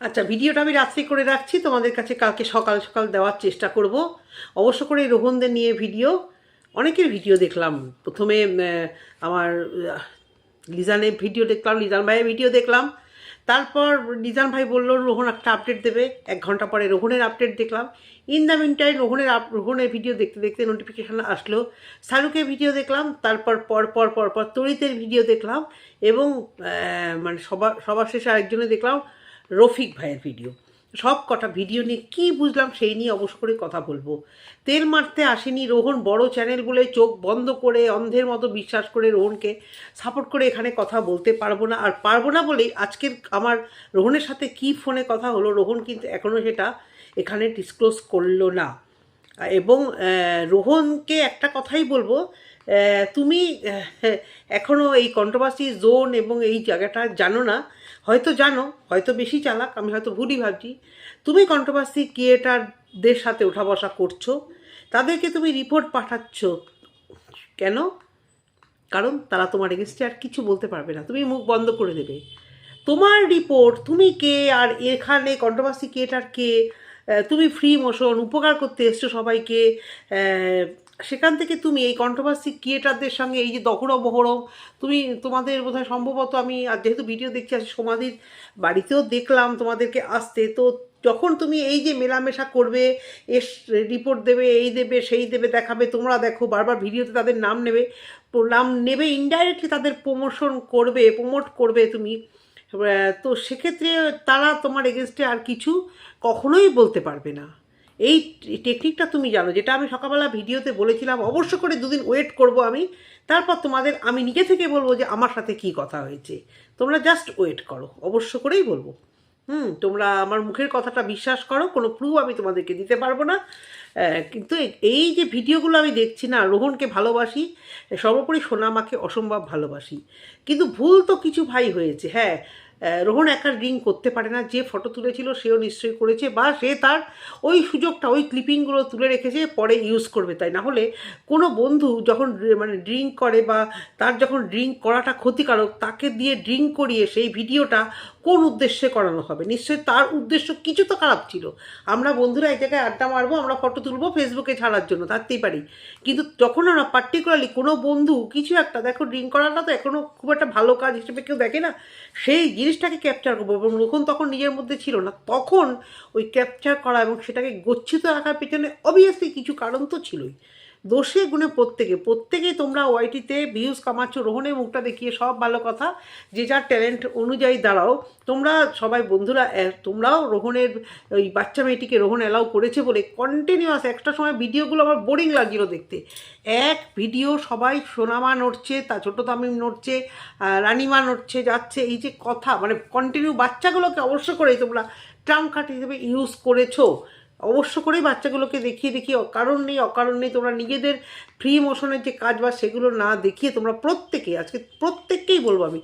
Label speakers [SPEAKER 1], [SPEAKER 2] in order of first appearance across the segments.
[SPEAKER 1] আচ্ছা ভিডিওটা আমি রাত্রে করে রাখছি। তোমাদের কাছে কালকে সকাল সকাল দেওয়ার চেষ্টা করব। অবশ্য করে রোহনদের নিয়ে ভিডিও, অনেকের ভিডিও দেখলাম। প্রথমে আমার লিজানের ভিডিও দেখলাম, লিজান ভাইয়ের ভিডিও দেখলাম। তারপর লিজান ভাই বলল, রোহন একটা আপডেট দেবে। এক ঘণ্টা পরে রোহনের আপডেট দেখলাম। ইন দ্য মিন টাইম রোহনের আপ- রোহনের ভিডিও দেখতে দেখতে নোটিফিকেশান আসলো। শাহরুখের ভিডিও দেখলাম, তারপর পর পর পর পর তরিতের ভিডিও দেখলাম এবং মানে সবার সবার শেষে আরেকজনে দেখলাম। রফিক ভাইয়ের ভিডিও সব কটা ভিডিও নিয়ে কী বুঝলাম সেই নিয়ে অবশ্য করে কথা বলব। তেল মারতে আসেনি রোহন বড় চ্যানেল বলে চোখ বন্ধ করে, অন্ধের মতো বিশ্বাস করে রোহনকে সাপোর্ট করে এখানে কথা বলতে পারব না। আর পারব না বলেই আজকের আমার রোহনের সাথে কি ফোনে কথা হলো, রোহন কিন্তু এখনও সেটা এখানে ডিসক্লোজ করল না। এবং রোহনকে একটা কথাই বলব তুমি এখনও এই কন্ট্রোভার্সি জোন এবং এই জায়গাটা জানো না হয়তো জানো, হয়তো বেশি চালাক, আমি হয়তো ভুলই ভাবছি। তুমি কন্ট্রোভার্সি ক্রিয়েটারদের সাথে ওঠা বসা করছ, তাদেরকে তুমি রিপোর্ট পাঠাচ্ছ কেন? কারণ তারা তোমার এগেনস্টে আর কিছু বলতে পারবে না, তুমি মুখ বন্ধ করে দেবে। তোমার রিপোর্ট তুমি কে আর এখানে কন্ট্রোভার্সি ক্রিয়েটার কে তুমি ফ্রি মোশন উপকার করতে এসছো সবাইকে সেখান থেকে তুমি এই কন্ট্রোভার্সি ক্রিয়েটারদের সঙ্গে এই যে দহরম বহরম, তুমি, তোমাদের বোধহয় সম্ভবত আমি আর যেহেতু ভিডিও দেখছি, আজ সমাধির বাড়িতেও দেখলাম তোমাদেরকে আসতে। তো যখন তুমি এই যে মেলামেশা করবে, এস রিপোর্ট দেবে, এই দেবে, সেই দেবে, দেখাবে, তোমরা দেখো, বারবার ভিডিওতে তাদের নাম নেবে নাম নেবে ইনডাইরেক্টলি তাদের প্রমোশন করবে প্রমোট করবে তুমি। তো সেক্ষেত্রে তারা তোমার এগেনস্টে আর কিছু কখনোই বলতে পারবে না। এই টেকনিকটা তুমি জানো, যেটা আমি সকালবেলা ভিডিওতে বলেছিলাম, অবশ্য করে দুদিন ওয়েট করব আমি, তারপর তোমাদের, আমি নিজে থেকে বলব যে আমার সাথে কি কথা হয়েছে। তোমরা জাস্ট ওয়েট করো, অবশ্য করেই বলব। হুম, তোমরা আমার মুখের কথাটা বিশ্বাস করো, কোনো প্রুফ আমি তোমাদেরকে দিতে পারব না। কিন্তু এই যে ভিডিওগুলো আমি দেখছি না, রোহনকে ভালোবাসি, সর্বোপরি সোনামাকে অসম্ভব ভালোবাসি। কিন্তু ভুল তো কিছু ভাই হয়েছে হ্যাঁ। রোহন একার রিং করতে পারে না, যে ফটো তুলেছিল সেও নিশ্চয়ই করেছে, বা সে তার ওই সুযোগটা, ওই ক্লিপিংগুলো তুলে রেখেছে, পরে ইউজ করবে। তাই না হলে কোনো বন্ধু যখন মানে ড্রিঙ্ক করে বা তার যখন ড্রিঙ্ক করাটা ক্ষতিকারক, তাকে দিয়ে ড্রিঙ্ক করিয়ে সেই ভিডিওটা কোন উদ্দেশ্যে করানো হবে? নিশ্চয়ই তার উদ্দেশ্য কিছু তো খারাপ ছিল। আমরা বন্ধুরা এক জায়গায় আড্ডা মারবো, আমরা ফটো তুলবো ফেসবুকে ছাড়ার জন্য, থাকতেই পারি। কিন্তু যখন আমরা পার্টিকুলারলি কোনো বন্ধু কিছু একটা, দেখো ড্রিঙ্ক করাটা তো এখনও খুব একটা ভালো কাজ হিসেবে কেউ দেখে না, সেই জিনিসটাকে ক্যাপচার করব এবং রোহন তখন নিজের মধ্যে ছিল না। তখন ওই ক্যাপচার করা এবং সেটাকে গচ্ছিত রাখার পেছনে অবভিয়াসলি কিছু কারণ তো ছিলই। দোষে গুণে প্রত্যেকে প্রত্যেকেই তোমরা ওয়াইটিতে ভিউজ কামাচ্ছ রোহনের মুখটা দেখিয়ে সব ভালো কথা, যে যার ট্যালেন্ট অনুযায়ী দাঁড়াও। তোমরা সবাই বন্ধুরা তোমরাও রোহনের, ওই বাচ্চা মেয়েটিকে রোহন অ্যালাউ করেছে বলে কন্টিনিউয়াস একটা সময় ভিডিওগুলো আমার বোরিং লাগছিল দেখতে। এক ভিডিও সবাই সোনামা নড়ছে, তা ছোটো তামিম নড়ছে রানিমা নড়ছে, যাচ্ছে, এই যে কথা মানে কন্টিনিউ বাচ্চাগুলোকে অবশ্য করেই তোমরা ট্রাম কাট হিসেবে ইউজ করেছ। অবশ্য করেই বাচ্চাগুলোকে দেখিয়ে দেখিয়ে অকারণ নেই অকারণ নেই। তোমরা নিজেদের ফ্রি মোশনের যে কাজ বা সেগুলো না দেখিয়ে তোমরা প্রত্যেকে, আজকে প্রত্যেককেই বলব আমি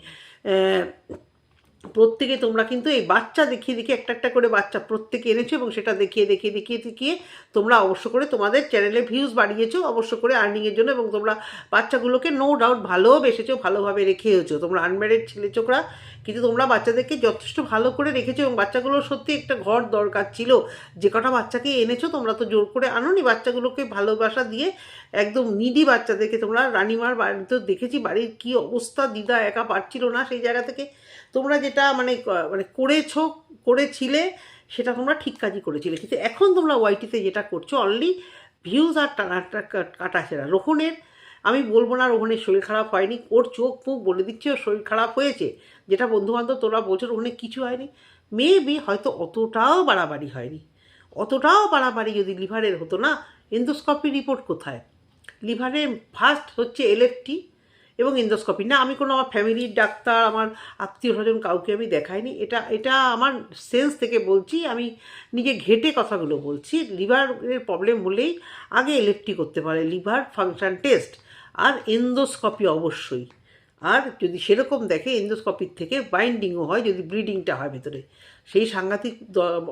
[SPEAKER 1] প্রত্যেকে তোমরা কিন্তু এই বাচ্চা দেখিয়ে দেখিয়ে একটা একটা করে বাচ্চা প্রত্যেকে এনেছো এবং সেটা দেখিয়ে দেখিয়ে দেখিয়ে দেখিয়ে তোমরা অবশ্য করে তোমাদের চ্যানেলে ভিউজ বাড়িয়েছো, অবশ্য করে আর্নিংয়ের জন্য এবং তোমরা বাচ্চাগুলোকে নো ডাউট ভালোবেসেছো ভালোভাবে রেখেওছো। তোমরা আনম্যারিড ছেলে চোখরা, কিন্তু তোমরা বাচ্চাদেরকে যথেষ্ট ভালো করে রেখেছো এবং বাচ্চাগুলোর সত্যি একটা ঘর দরকার ছিল। যে কটা বাচ্চাকে এনেছো, তোমরা তো জোর করে আনোনি। বাচ্চাগুলোকে ভালোবাসা দিয়ে একদম নিডি বাচ্চাদেরকে তোমরা রানিমার বাড়িতে দেখেছি। বাড়ির কী অবস্থা, দিদা একা পারছিল না সেই জায়গা থেকে। তোমরা যেটা মানে মানে করেছ, করেছিলে, সেটা তোমরা ঠিক কাজই করেছিলে। কিন্তু এখন তোমরা ওয়াইটিতে যেটা করছ অনলি ভিউজ আর টানাটা কাটা সেরা রোহনের, আমি বলব না রোহনের শরীর খারাপ হয়নি, ওর চোখ মুখ বলে দিচ্ছে, ওর শরীর খারাপ হয়েছে। যেটা বন্ধুবান্ধব তোরা বলছো, রোহনের কিছু হয়নি। মেবি হয়তো অতটাও বাড়াবাড়ি হয়নি। অতটাও বাড়াবাড়ি যদি লিভারের হতো না এন্ডোস্কপি রিপোর্ট কোথায়? লিভারে ফার্স্ট হচ্ছে এলএফটি এবং এন্ডোস্কপি না, আমি কোনো আমার ফ্যামিলির ডাক্তার, আমার আত্মীয় স্বজন কাউকে আমি দেখাইনি। এটা এটা আমার সেন্স থেকে বলছি, আমি নিজে ঘেটে কথাগুলো বলছি। লিভারের প্রবলেম হলেই আগে এলএফটি করতে পারে, লিভার ফাংশন টেস্ট আর এন্ডোস্কপি অবশ্যই। আর যদি সেরকম দেখে এন্ডোস্কপির থেকে বাইন্ডিংও হয়, যদি ব্লিডিংটা হয় ভেতরে। সেই সাংঘাতিক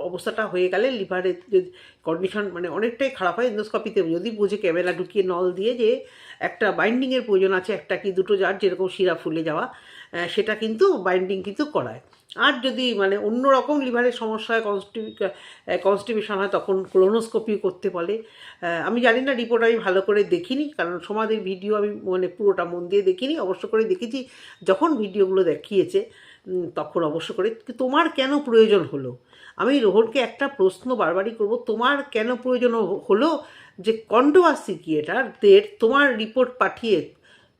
[SPEAKER 1] অবস্থাটা হয়ে গেলে লিভারের যদি কন্ডিশন মানে অনেকটাই খারাপ হয় এন্ডোস্কপিতে যদি বুঝে ক্যামেরা ঢুকিয়ে নল দিয়ে যে একটা বাইন্ডিংয়ের প্রয়োজন আছে, একটা কি দুটো যার যেরকম শিরা ফুলে যাওয়া সেটা কিন্তু বাইন্ডিং কিন্তু করায়। আর যদি মানে অন্য রকম লিভারের সমস্যা হয় কনস্টিবিউশন হয়, তখন ক্লোনোস্কোপি করতে বলে। আমি জানি না রিপোর্ট আমি ভালো করে দেখিনি, কারণ সমাধির ভিডিও আমি মানে পুরোটা মন দিয়ে দেখিনি, অবশ্য করে দেখেছি, যখন ভিডিওগুলো দেখিয়েছে তখন অবশ্য করে তোমার কেন প্রয়োজন হলো? আমি রোহনকে একটা প্রশ্ন বারবারই করব, তোমার কেন প্রয়োজন হলো? যে কন্ট্রোভার্সি কি তোমার রিপোর্ট পাঠিয়ে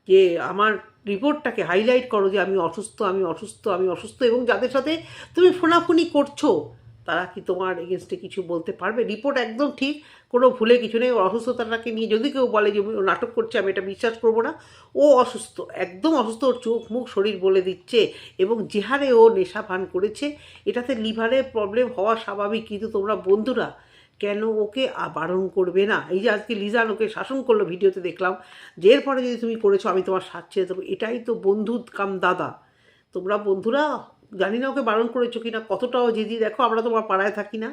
[SPEAKER 1] যে আমার রিপোর্টটাকে হাইলাইট করো যে আমি অসুস্থ আমি অসুস্থ আমি অসুস্থ, এবং যাদের সাথে তুমি ফোনাফুনি করছ, তারা কি তোমার এগেনস্টে কিছু বলতে পারবে? রিপোর্ট একদম ঠিক, কোনো ভুলে কিছু নেই। অসুস্থতাটাকে নিয়ে যদি কেউ বলে যে নাটক করছে, আমি এটা বিশ্বাস করব না। ও অসুস্থ, একদম অসুস্থ, ওর চোখ, মুখ, শরীর বলে দিচ্ছে, এবং যে হারে ও নেশা পান করেছে, এটাতে লিভারের প্রবলেম হওয়া স্বাভাবিক, কিন্তু তোমরা বন্ধুরা কেন ওকে বারণ করবে না? এই যে আজকে লিজান ওকে শাসন করল ভিডিওতে দেখলাম, যে এরপরে যদি তুমি করেছ, আমি তোমার সাথ ছেড়ে দেবো। এটাই তো বন্ধু কাম দাদা। তোমরা বন্ধুরা, জানি না ওকে বারণ করেছ কি কিনা, কতটাও জেদি, দেখো আমরা তোমার পাড়ায় থাকি না।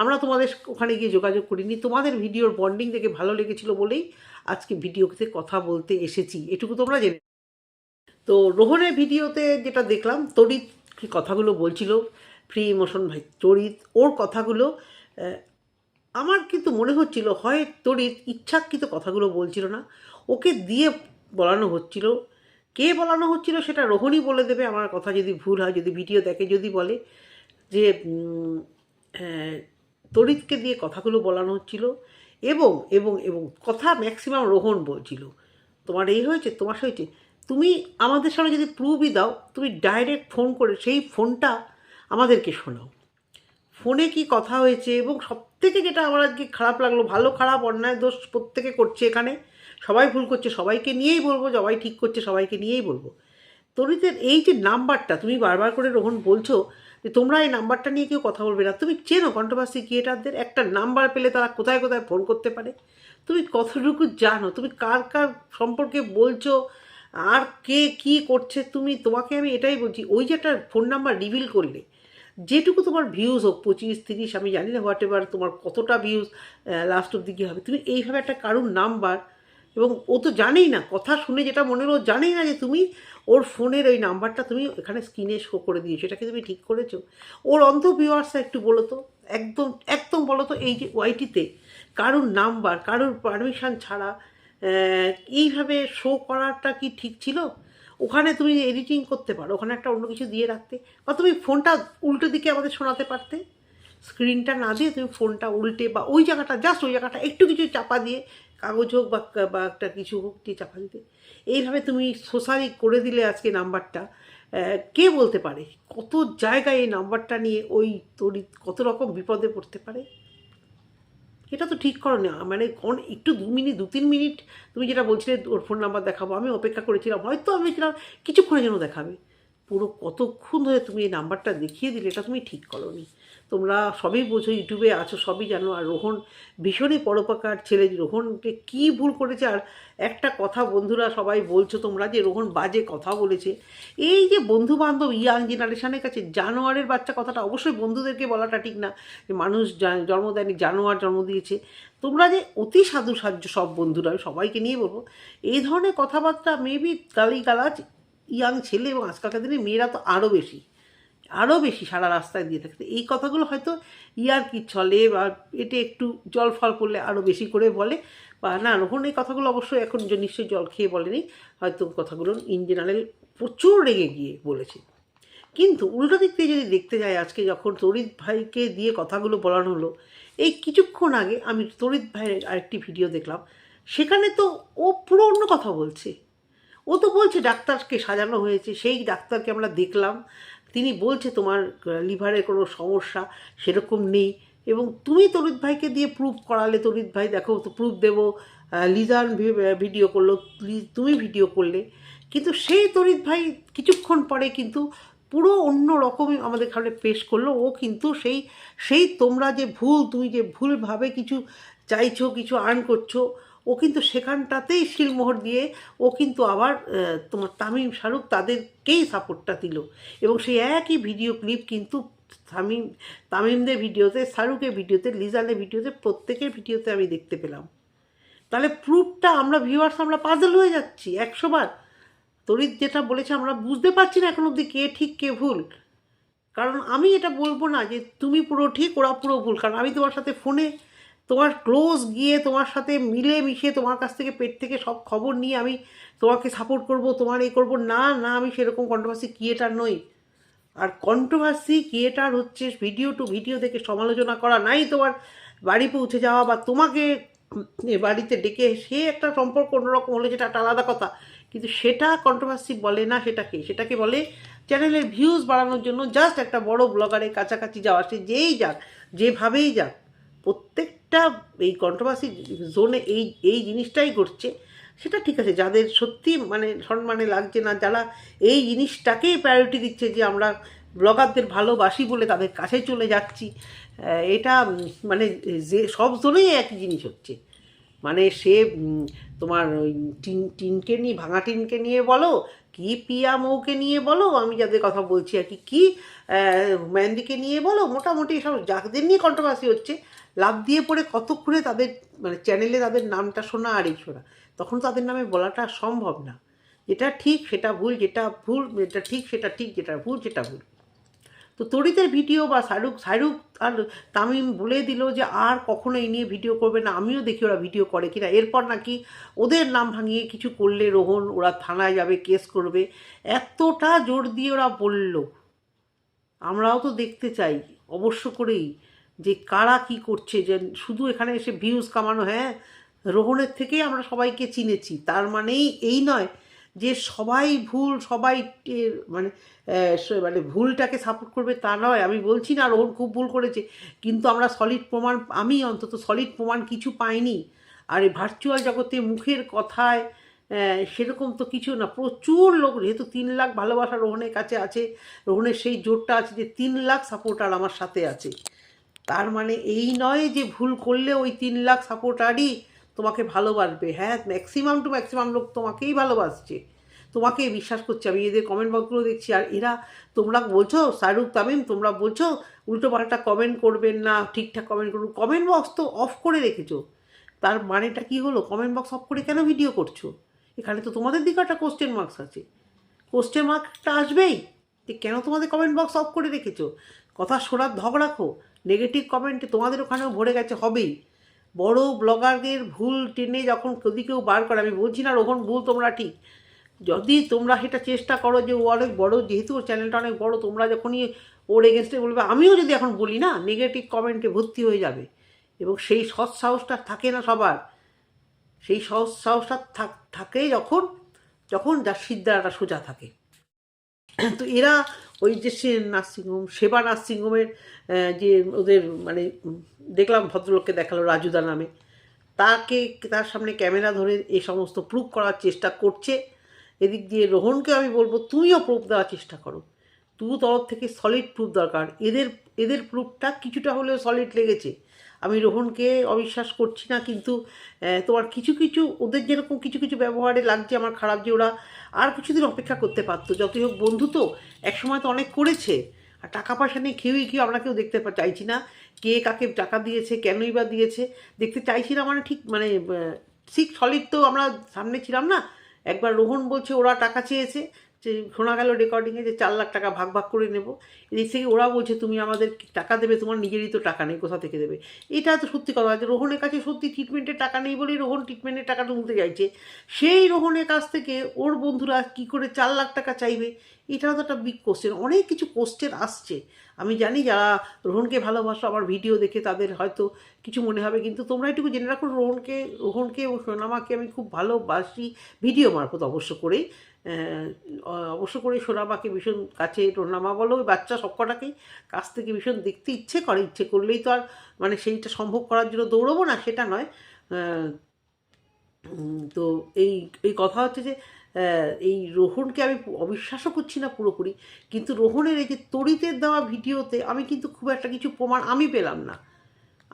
[SPEAKER 1] আমরা তোমাদের ওখানে গিয়ে যোগাযোগ করিনি। তোমাদের ভিডিওর বন্ডিং দেখে ভালো লেগেছিল বলেই আজকে ভিডিওতে কথা বলতে এসেছি। এটুকু তোমরা জেনে তো রোহনের ভিডিওতে যেটা দেখলাম কি কথাগুলো বলছিল? ফ্রি ইমোশন ভাই, তড়িৎ, ওর কথাগুলো আমার কিন্তু মনে হচ্ছিল হয় তড়িৎ ইচ্ছাকৃত কথাগুলো বলছিল না ওকে দিয়ে বলানো হচ্ছিল। কে বলানো হচ্ছিল সেটা রোহনই বলে দেবে আমার কথা যদি ভুল হয় যদি ভিডিও দেখে যদি বলে যে আহ, তড়িৎকে দিয়ে কথাগুলো বলানো হচ্ছিল এবং এবং এবং কথা ম্যাক্সিমাম রোহন বলছিল। তোমার এই হয়েছে তোমার হয়েছে। তুমি আমাদের সামনে যদি প্রুফই দাও তুমি ডাইরেক্ট ফোন করে সেই ফোনটা আমাদেরকে শোনাও। ফোনে কি কথা হয়েছে এবং সব থেকে যেটা আমার আজকে খারাপ লাগল, ভালো, খারাপ, অন্যায়, দোষ প্রত্যেকে করছে এখানে। সবাই ভুল করছে, সবাইকে নিয়েই বলব, সবাই ঠিক করছে, সবাইকে নিয়েই বলব। তরিতের এই যে নাম্বারটা, তুমি বারবার করে রোহন বলছো যে তোমরা এই নাম্বারটা নিয়ে কেউ কথা বলবে না। তুমি চেনো কন্ট্রোভার্সি ক্রিয়েটারদের একটা নাম্বার পেলে তারা কোথায় কোথায় ফোন করতে পারে? তুমি কতটুকু জানো? তুমি কার কার সম্পর্কে বলছো? আর কে, কি করছে? তুমি, তোমাকে আমি এটাই বলছি, ওই যে একটা ফোন নাম্বার রিভিল করলে যেটুকু তোমার ভিউজ হোক, পঁচিশ, তিরিশ, আমি জানি না হোয়াট এভার তোমার কতটা ভিউজ লাস্ট অব দিকে হবে। তুমি এইভাবে একটা কারুর নাম্বার এবং ও তো জানেই না, কথা শুনে যেটা মনে হলো জানেই না যে তুমি ওর ফোনের ওই নাম্বারটা তুমি এখানে স্ক্রিনে শো করে দিয়েছ। এটাকে তুমি ঠিক করেছ? ওর অন্ধ ভিউয়ার্সরা একটু বলো তো, একদম একদম বলো তো এই যে ওয়াইটিতে কারুর নাম্বার কারুর পারমিশন ছাড়া এইভাবে শো করাটা কি ঠিক ছিল? ওখানে তুমি এডিটিং করতে পারো, ওখানে একটা অন্য কিছু দিয়ে রাখতে, বা তুমি ফোনটা উল্টো দিকে আমাদের শোনাতে পারতে। স্ক্রিনটা না দিয়ে তুমি ফোনটা উল্টে বা ওই জায়গাটা জাস্ট ওই জায়গাটা একটু কিছু চাপা দিয়ে, কাগজ হোক বা বা একটা কিছু হোক দিয়ে চাপা দিতে। এইভাবে তুমি সোশ্যালি করে দিলে আজকে নাম্বারটা কে বলতে পারে? কত জায়গায় এই নাম্বারটা নিয়ে ওই তড়িৎ, কত রকম বিপদে পড়তে পারে? এটা তো ঠিক করো না। মানে কোন একটু দু মিনিট, দু তিন মিনিট তুমি যেটা বলছিলে ওর ফোন নাম্বার দেখাবো, আমি অপেক্ষা করেছিলাম, হয়তো আমি ছিলাম কিছুক্ষণের জন্য দেখাবে। পুরো কতক্ষণ ধরে তুমি এই নাম্বারটা দেখিয়ে দিলে, এটা তুমি ঠিক করোনি। তোমরা সবই বোঝো, ইউটিউবে আছো, সবই জানো। আর রোহন ভীষণই পরোপকার ছেলে। রোহনকে কী ভুল করেছে? আর একটা কথা বন্ধুরা সবাই বলছো তোমরা যে রোহন বাজে কথা বলেছে। এই যে বন্ধু বান্ধব ইয়াং জেনারেশনের কাছে জানোয়ারের বাচ্চা কথাটা অবশ্যই বন্ধুদেরকে বলাটা ঠিক না। যে মানুষ জন্ম দেয়নি, জানোয়ার জন্ম দিয়েছে। তোমরা যে অতি সাধু সাহায্য সব বন্ধুরা, আমি সবাইকে নিয়ে বলব, এই ধরনের কথাবার্তা মেবি গালি গালাজ ইয়াং ছেলে এবং আজকালকার দিনে মেয়েরা তো আরও বেশি। আরও বেশি সারা রাস্তায় দিয়ে থাকে। তো এই কথাগুলো হয়তো ইয়ার কি চলে বা এতে একটু জল ফল করলে আরও বেশি করে বলে বা না, রোহন এই কথাগুলো অবশ্যই এখন নিশ্চয়ই জল খেয়ে বলেনি, হয়তো কথাগুলো ইন জেনারেল প্রচুর রেগে গিয়ে বলেছে। কিন্তু উল্টো দিক থেকে যদি দেখতে যাই, আজকে যখন তরিৎ ভাইকে দিয়ে কথাগুলো বলানো হলো, এই কিছুক্ষণ আগে আমি তরিৎ ভাইয়ের আরেকটি ভিডিও দেখলাম। সেখানে তো ও পুরো অন্য কথা বলছে। ও তো বলছে ডাক্তারকে সাজানো হয়েছে, সেই ডাক্তারকে আমরা দেখলাম। তিনি বলছে, তোমার লিভারের কোনো সমস্যা সেরকম নেই। এবং তুমি তরিৎ ভাইকে দিয়ে প্রুফ করালে তরিৎ ভাই দেখো, তো প্রুফ দেবো লিজান ভিডিও করল তুমি ভিডিও করলে। কিন্তু সেই তরিৎ ভাই কিছুক্ষণ পরে কিন্তু পুরো অন্য রকমই আমাদের সামনে পেশ করল। ও কিন্তু সেই সেই তোমরা যে ভুল, তুমি যে ভুলভাবে কিছু চাইছো, কিছু আর্ন করছ ও কিন্তু সেখানটাতেই শিলমোহর দিয়ে ও কিন্তু আবার তোমার তামিম শাহরুখ তাদেরকেই সাপোর্টটা দিল। এবং সেই একই ভিডিও ক্লিপ কিন্তু তামিম, তামিমদের ভিডিওতে, শাহরুখের ভিডিওতে, লিজালের ভিডিওতে, প্রত্যেকের ভিডিওতে আমি দেখতে পেলাম। তাহলে প্রুফটা আমরা ভিউয়ার্স আমরা পাজল হয়ে যাচ্ছি একশো বার। তরিত যেটা বলেছে আমরা বুঝতে পারছি না এখন অবধি কে ঠিক, কে ভুল। কারণ আমি এটা বলব না যে তুমি পুরো ঠিক, ওরা পুরো ভুল। কারণ আমি তোমার সাথে ফোনে তোমার ক্লোজ গিয়ে তোমার সাথে মিলে মিশে তোমার কাছ থেকে পেট থেকে সব খবর নিয়ে আমি তোমাকে সাপোর্ট করব, তোমার এই করব, না না, আমি সেরকম কন্ট্রোভার্সি ক্রিয়েটার নই। আর কন্ট্রোভার্সি ক্রিয়েটার হচ্ছে ভিডিও টু ভিডিও দেখে সমালোচনা করা নাই তোমার বাড়ি পৌঁছে যাওয়া বা তোমাকে বাড়িতে ডেকে সে একটা সম্পর্ক অন্যরকম হলে যেটা একটা আলাদা কথা। কিন্তু সেটা কন্ট্রোভার্সি বলে না সেটাকে সেটাকে বলে চ্যানেলের ভিউজ বাড়ানোর জন্য জাস্ট একটা বড় ব্লগারের কাছাকাছি যাওয়া, সে যেই যাক, যেভাবেই যাক প্রত্যেকটা এই কন্ট্রোভার্সি জোনে এই এই জিনিসটাই ঘটছে, সেটা ঠিক আছে, যাদের সত্যি মানে সম্মানে লাগছে না, যারা এই জিনিসটাকেই প্রায়োরিটি দিচ্ছে যে আমরা ব্লগারদের ভালোবাসি বলে তাদের কাছে চলে যাচ্ছি এটা মানে যে সব জনেই একই জিনিস হচ্ছে। মানে সে তোমার ওই টিন, টিনকে নিয়ে, ভাঙা টিনকে নিয়ে বলো, কি পিয়া মৌকে নিয়ে বলো, আমি যাদের কথা বলছি আর কি, কী ম্যান্ডিকে নিয়ে বলো, মোটামুটি সব যাদের নিয়ে কন্ট্রোভার্সি হচ্ছে লাভ দিয়ে পড়ে কতক্ষণে তাদের মানে চ্যানেলে তাদের নামটা শোনা আর এই শোনা। তখন তাদের নামে বলাটা সম্ভব না। যেটা ঠিক সেটা ভুল, যেটা ভুল, যেটা ঠিক সেটা ঠিক, যেটা ভুল সেটা ভুল। তো তরিতের ভিডিও বা শাহরুখ শাহরুখ আর তামিম বলে দিল যে আর কখনো এই নিয়ে ভিডিও করবে না, আমিও দেখি ওরা ভিডিও করে কিনা। এরপর নাকি ওদের নাম ভাঙিয়ে কিছু করলে রোহন, ওরা থানায় যাবে, কেস করবে। এতটা জোর দিয়ে ওরা বলল। আমরাও তো দেখতে চাই, অবশ্য করেই। যে কারা কি করছে, যে শুধু এখানে এসে ভিউজ কামানো হ্যাঁ? রোহনের থেকেই আমরা সবাইকে চিনেছি। তার মানেই এই নয় যে সবাই ভুল, সবাই মানে মানে ভুলটাকে সাপোর্ট করবে তা নয়। আমি বলছি না রোহন খুব ভুল করেছে, কিন্তু আমরা সলিড প্রমাণ, আমি অন্তত সলিড প্রমাণ কিছু পাইনি। আর এই ভার্চুয়াল জগতে মুখের কথায় সেরকম তো কিছু না। প্রচুর লোক, যেহেতু তিন লাখ ভালোবাসা রোহনের কাছে আছে, রোহনের সেই জোরটা আছে যে তিন লাখ সাপোর্টার আমার সাথে আছে। তার মানে এই নয় যে ভুল করলে ওই তিন লাখ সাপোর্টারই তোমাকে ভালোবাসবে। হ্যাঁ ম্যাক্সিমাম টু ম্যাক্সিমাম লোক তোমাকেই ভালোবাসছে। তোমাকে বিশ্বাস করছে। আমি এদের কমেন্ট বক্সগুলো দেখছি। আর এরা তোমরা বলছো, শাহরুখ তামিম, তোমরা বলছো, উল্টো পাল্টা কমেন্ট করবেন না, ঠিকঠাক কমেন্ট করুন। কমেন্ট বক্স তো অফ করে রেখেছো। তার মানেটা কি হলো? কমেন্ট বক্স অফ করে কেন ভিডিও করছ? এখানে তো তোমাদের দিকে একটা কোশ্চেন মার্কস আছে। কোশ্চেন মার্কটা আসবেই। যে কেন তোমাদের কমেন্ট বক্স অফ করে রেখেছো? কথা শোনার ধক রাখো। নেগেটিভ কমেন্ট তোমাদের ওখানেও ভরে গেছে, হবেই। বড় ব্লগারদের ভুল টেনে যখন যদি কেউ বার করে, আমি বলছি না রোহন, ভুল তোমরা ঠিক। যদি তোমরা সেটা চেষ্টা করো যে ও অনেক বড়, যেহেতু ওর চ্যানেলটা অনেক বড়, তোমরা যখনই ওর এগেনস্টে বলবে, আমিও যদি এখন বলি না নেগেটিভ কমেন্টে ভর্তি হয়ে যাবে। এবং সেই সৎ সাহসটা থাকে না সবার। সেই সৎ সাহসটা থাক- থাকে যখন যখন যার সিদ্ধারাটা সোজা থাকে। তো এরা ওই যে সে নার্সিংহোম, সেবা নার্সিংহোমের যে ওদের মানে দেখলাম ভদ্রলোককে দেখাল রাজুদা নামে। তাকে, তার সামনে ক্যামেরা ধরে এই সমস্ত প্রুফ করার চেষ্টা করছে। এদিক দিয়ে রোহনকে আমি বলব, তুমিও প্রুফ দেওয়ার চেষ্টা করো। তু তরফ থেকে সলিড প্রুফ দরকার। এদের এদের প্রুফটা কিছুটা হলেও সলিড লেগেছে। আমি রোহনকে অবিশ্বাস করছি না, কিন্তু তোমার কিছু কিছু, ওদের যেরকম কিছু কিছু ব্যবহারে লাগছে আমার খারাপ যে ওরা আর কিছুদিন অপেক্ষা করতে পারতো। যতই হোক বন্ধু তো, একসময় তো অনেক করেছে। আর টাকা পয়সা নিয়ে কেউই কেউ আমরা কেউ দেখতে চাইছি না কে কাকে টাকা দিয়েছে, কেনই বা দিয়েছে। দেখতে চাইছি না মানে ঠিক মানে ঠিক সলিড তো আমরা সামনে ছিলাম না। একবার রোহন বলছে ওরা টাকা চেয়েছে যে শোনা গেল রেকর্ডিংয়ে যে চার লাখ টাকা ভাগ ভাগ করে নেব। এদিক থেকে ওরা বলছে তুমি আমাদের টাকা দেবে? তোমার নিজেরই তো টাকা নেই কোথা থেকে দেবে? এটা তো সত্যি কথা। যে রোহনের কাছে সত্যি ট্রিটমেন্টের টাকা নেই বলেই রোহন ট্রিটমেন্টের টাকা তুলতে চাইছে। সেই রোহনের কাছ থেকে ওর বন্ধুরা কি করে চার লাখ টাকা চাইবে? এটাও তো একটা বিগ কোশ্চেন অনেক কিছু কোশ্চেন আসছে। আমি জানি যারা রোহনকে ভালোবাসো আমার ভিডিও দেখে তাদের হয়তো কিছু মনে হবে। কিন্তু তোমরা একটু জেনে রাখো রোহনকে রোহনকে ও সোনামাকে আমি খুব ভালোবাসি। ভিডিও মারফত অবশ্য আহ, অবশ্য করে সোনামাকে ভীষণ কাছে রোনামা বলো, ওই বাচ্চা সবকটাকেই কাছ থেকে ভীষণ দেখতে ইচ্ছে করে, ইচ্ছে করলেই তো আর মানে সেইটা সম্ভব করার জন্য দৌড়বো না, সেটা নয়। তো এই এই কথা হচ্ছে যে এই রোহনকে আমি অবিশ্বাসও করছি না পুরোপুরি, কিন্তু রোহনের এই যে তড়িতের দেওয়া ভিডিওতে আমি কিন্তু খুব একটা কিছু প্রমাণ আমি পেলাম না।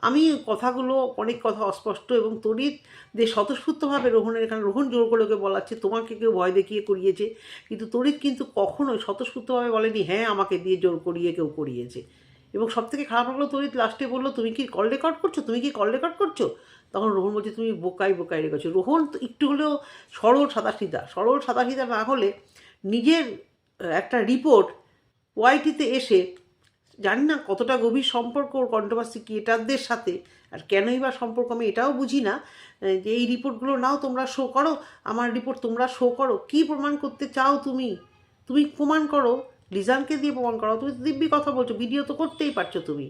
[SPEAKER 1] আমি কথাগুলো, অনেক কথা অস্পষ্ট এবং তড়িৎ যে স্বতঃস্ফূর্তভাবে রোহনের এখানে রোহন জোর করে ওকে বলাচ্ছে, তোমাকে কেউ ভয় দেখিয়ে করিয়েছে। কিন্তু তড়িৎ কিন্তু কখনোই স্বতঃস্ফূর্তভাবে বলেনি হ্যাঁ আমাকে দিয়ে জোর করিয়ে কেউ করিয়েছে। এবং সব থেকে খারাপ লাগল, তড়িৎ লাস্টে বলল, তুমি কি কল রেকর্ড করছ? তুমি কি কল রেকর্ড করছ? তখন রোহন বলছে, তুমি বোকাই বোকাই রেখেছো রোহন একটু হলেও সরল সাদাসিধা সরল সাদাসিধা না হলে নিজের, একটা রিপোর্ট ওয়াইটিতে এসে জানি না কতটা গভীর সম্পর্ক ওর কন্ট্রোভার্সি ক্রিয়েটারদের সাথে, আর কেনই বা সম্পর্ক আমি এটাও বুঝি না যে এই রিপোর্টগুলো নাও, তোমরা শো করো, আমার রিপোর্ট তোমরা শো করো, কি প্রমাণ করতে চাও তুমি? তুমি প্রমাণ করো লিজানকে দিয়ে প্রমাণ করো, তুমি দিব্যি কথা বলছো ভিডিও তো করতেই পারছ তুমি।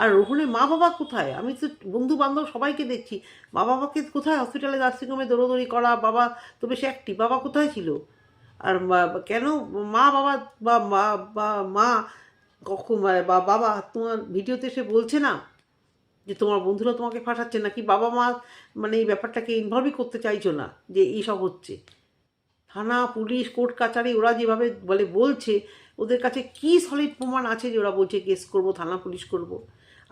[SPEAKER 1] আর রোহনের মা বাবা কোথায়? আমি তো বন্ধু বান্ধব সবাইকে দেখছি মা বাবাকে কোথায় হসপিটালে নার্সিংহোমে দৌড়দৌড়ি করা, বাবা তো বেশ একটি বাবা কোথায় ছিল? আর কেন মা বাবা বা মা কখন বা, বাবা, তোমার ভিডিওতে এসে বলছে না যে তোমার বন্ধুরা তোমাকে ফাঁসাচ্ছে না কি বাবা মা মানে এই ব্যাপারটাকে ইনভলভই করতে চাইছো না যে এইসব হচ্ছে। থানা, পুলিশ, কোর্ট, কাচারি, ওরা যেভাবে বলে বলছে, ওদের কাছে কি সলিড প্রমাণ আছে যে ওরা বলছে কেস করব, থানা, পুলিশ করব?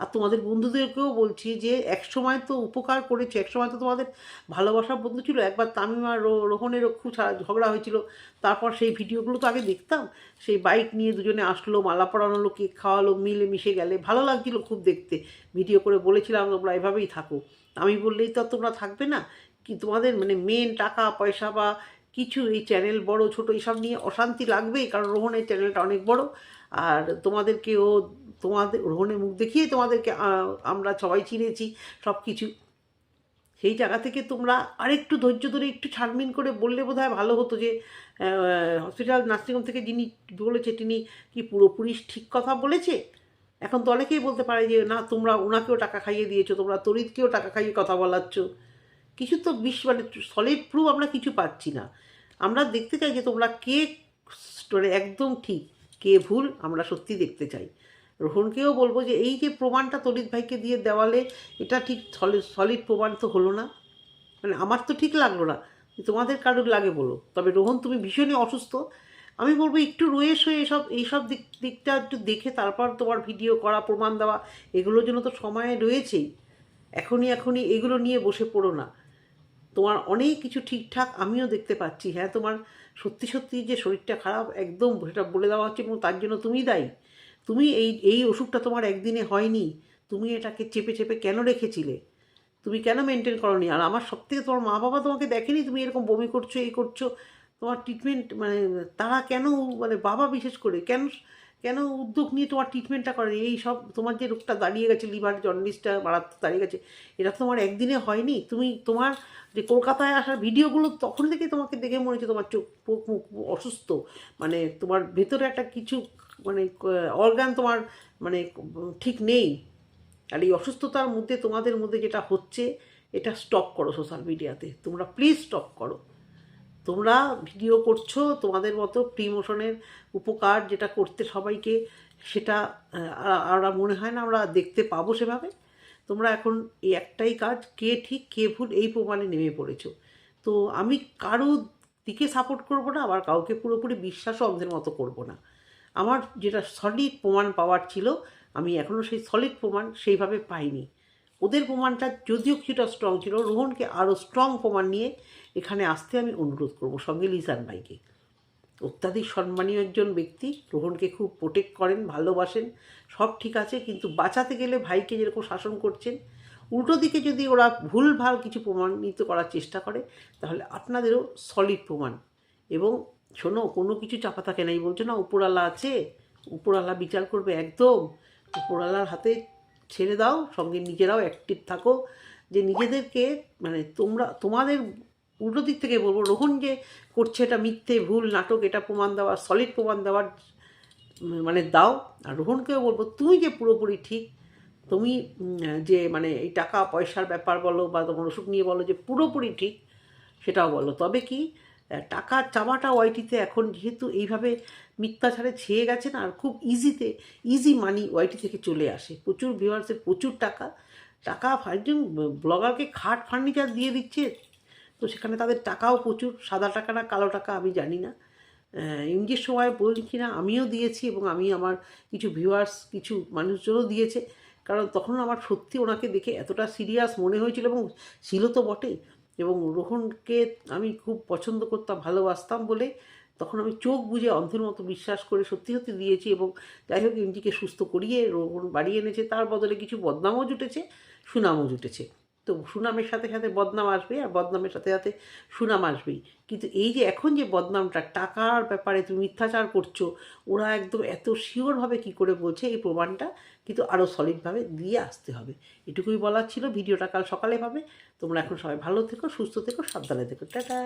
[SPEAKER 1] আর তোমাদের বন্ধুদেরকেও বলছি যে একসময় তো উপকার করেছে একসময় তো তোমাদের ভালোবাসার বন্ধু ছিল। একবার তামিম আর রো- রোহনেরও খুব ঝগড়া হয়েছিল। তারপর সেই ভিডিওগুলো তো আগে দেখতাম। সেই বাইক নিয়ে দুজনে আসলো, মালা হলো কেক খাওয়ালো মিলে মিশে গেলে। ভালো লাগছিল খুব দেখতে। ভিডিও করে বলেছিলাম, তোমরা এভাবেই থাকো। আমি বললেই তো আর তোমরা থাকবে না। কি তোমাদের মানে মেন টাকা, পয়সা বা কিছু এই চ্যানেল বড়, ছোট, এইসব নিয়ে অশান্তি লাগবেই। কারণ রোহনের চ্যানেলটা অনেক বড়। আর তোমাদেরকেও তোমাদের রোহনের মুখ দেখিয়ে তোমাদেরকে আমরা সবাই চিনেছি, সব কিছু। সেই জায়গা থেকে তোমরা আরেকটু ধৈর্য ধরে একটু ছাড়মিন করে বললে বোধ ভালো হতো যে হসপিটাল, নার্সিংহোম থেকে যিনি বলেছে তিনি কি পুরোপুরি ঠিক কথা বলেছে? এখন তো অনেকেই বলতে পারে যে, না, তোমরা ওনাকেও টাকা খাইয়ে দিয়েছ, তোমরা তরিতকেও টাকা খাইয়ে কথা বলাচ্ছ। কিছু তো বিশ মানে সলিড প্রুফ আমরা কিছু পাচ্ছি না। আমরা দেখতে চাই যে তোমরা কে মানে একদম ঠিক, কে ভুল, আমরা সত্যি দেখতে চাই। রোহনকেও বলব যে এই যে প্রমাণটা তরিত ভাইকে দিয়ে দেওয়ালে, এটা ঠিক সলিড সলিড প্রমাণ তো হলো না। মানে আমার তো ঠিক লাগল না তোমাদের কারোর লাগে বলো। তবে রোহন, তুমি ভীষণই অসুস্থ। আমি বলব একটু রয়ে সয়ে এসব, এইসব দিক, দিকটা একটু দেখে তারপর তোমার ভিডিও করা, প্রমাণ দেওয়া, এগুলোর জন্য তো সময় রয়েছেই। এখনই এখনই এগুলো নিয়ে বসে পড়ো না। তোমার অনেক কিছু ঠিকঠাক আমিও দেখতে পাচ্ছি। হ্যাঁ তোমার সত্যি সত্যি যে শরীরটা খারাপ, একদম সেটা বলে দেওয়া হচ্ছে এবং তার জন্য তুমি দায়ী। তুমি এই এই অসুখটা তোমার একদিনে হয়নি, তুমি এটাকে চেপে চেপে কেন রেখেছিলে? তুমি কেন মেনটেন করনি? আর আমার সব থেকে তোমার মা বাবা তোমাকে দেখেনি? তুমি এরকম বমি করছ, এই করছ, তোমার ট্রিটমেন্ট মানে তারা কেন মানে বাবা বিশেষ করে কেন কেন উদ্যোগ নিয়ে তোমার ট্রিটমেন্টটা করে এই সব তোমার যে রোগটা দাঁড়িয়ে গেছে লিভার জন্ডিসটা মারাত্মক দাঁড়িয়ে গেছে, এটা তোমার একদিনে হয়নি? তুমি তোমার যে কলকাতায় আসার ভিডিওগুলো তখন থেকে তোমাকে দেখে মনে হচ্ছে তোমার চোখ মুখ অসুস্থ মানে তোমার ভেতরে একটা কিছু মানে অর্গান তোমার মানে ঠিক নেই। আর এই অসুস্থতার মধ্যে তোমাদের মধ্যে যেটা হচ্ছে, এটা স্টপ করো সোশ্যাল মিডিয়াতে তোমরা প্লিজ স্টপ করো। তোমরা ভিডিও করছ, তোমাদের মতো প্রিমোশনের উপকার যেটা করতে সবাইকে, সেটা আর মনে হয় না আমরা দেখতে পাবো সেভাবে। তোমরা এখন এই একটাই কাজ, কে ঠিক, কে ভুল, এই প্রমাণে নেমে পড়েছো। তো আমি কারও দিকে সাপোর্ট করব না, আবার কাউকে পুরোপুরি বিশ্বাসও অন্ধের মতো করব না। আমার যেটা সলিড প্রমাণ পাওয়ার ছিল, আমি এখনও সেই সলিড প্রমাণ সেইভাবে পাইনি। ওদের প্রমাণটা যদিও কিছুটা স্ট্রং ছিল, রোহনকে আরও স্ট্রং প্রমাণ নিয়ে এখানে আসতে আমি অনুরোধ করব সঙ্গে লিসান ভাইকে। অত্যাধিক সম্মানীয় একজন ব্যক্তি, রোহনকে খুব প্রোটেক্ট করেন, ভালোবাসেন, সব ঠিক আছে, কিন্তু বাঁচাতে গেলে ভাইকে যেরকম শাসন করছেন, উল্টো দিকে যদি ওরা ভুল ভালো কিছু প্রমাণিত করার চেষ্টা করে, তাহলে আপনাদেরও সলিড প্রমাণ এবং শোনো, কোনো কিছু চাপা থাকে না এই বলছো, না উপরালা আছে। উপরালা বিচার করবে একদম। উপরালার হাতে ছেড়ে দাও, সঙ্গে নিজেরাও অ্যাক্টিভ থাকো। যে নিজেদেরকে মানে তোমরা, তোমাদের উল্টো দিক থেকে বলব, রোহন যে করছে এটা মিথ্যে, ভুল নাটক, এটা প্রমাণ দেওয়ার সলিড প্রমাণ দেওয়ার মানে দাও। আর রোহনকেও বলব, তুমি যে পুরোপুরি ঠিক, তুমি যে মানে এই টাকা পয়সার ব্যাপার বলো বা তোমার অসুখ নিয়ে বলো যে পুরোপুরি ঠিক, সেটাও বলো। তবে কি টাকার চাওয়াটা ওয়াইটিতে এখন যেহেতু এইভাবে মিথ্যাচারে ছেয়ে গেছে না, আর খুব ইজিতে ইজি মানি ওয়াইটি থেকে চলে আসে। প্রচুর ভিউয়ার্সের প্রচুর টাকা। টাকা একজন ব্লগারকে খাট ফার্নিচার দিয়ে দিচ্ছে, তো সেখানে তাদের টাকাও প্রচুর, সাদা টাকা না কালো টাকা আমি জানি না। ইংলিশ সময় বলছি না, আমিও দিয়েছি এবং আমি আমার কিছু ভিউয়ার্স কিছু মানুষজনও দিয়েছে। কারণ তখন আমার সত্যি ওনাকে দেখে এতটা সিরিয়াস মনে হয়েছিল এবং ছিল তো বটেই। এবং রোহনকে আমি খুব পছন্দ করতাম, ভালোবাসতাম বলে তখন আমি চোখ বুঝে অন্ধের মতো বিশ্বাস করে সত্যি সত্যি দিয়েছি এবং যাই হোক এমজিকে সুস্থ করিয়ে রোহন বাড়িয়ে এনেছে। তার বদলে কিছু বদনামও জুটেছে, সুনামও জুটেছে। তো সুনামের সাথে সাথে বদনাম আসবে আর বদনামের সাথে সাথে সুনাম আসবেই। কিন্তু এই যে এখন যে বদনামটা, টাকার ব্যাপারে তুমি মিথ্যাচার করছ, ওরা একদম এত শিওরভাবে কি করে বলছে এই প্রমাণটা কিন্তু আরও সলিডভাবে দিয়ে আসতে হবে। এটুকুই বলার ছিল। ভিডিওটা কাল সকালে পাবে তোমরা এখন সবাই ভালো থেকো, সুস্থ থেকো, সাবধানে থেকো। টাটা!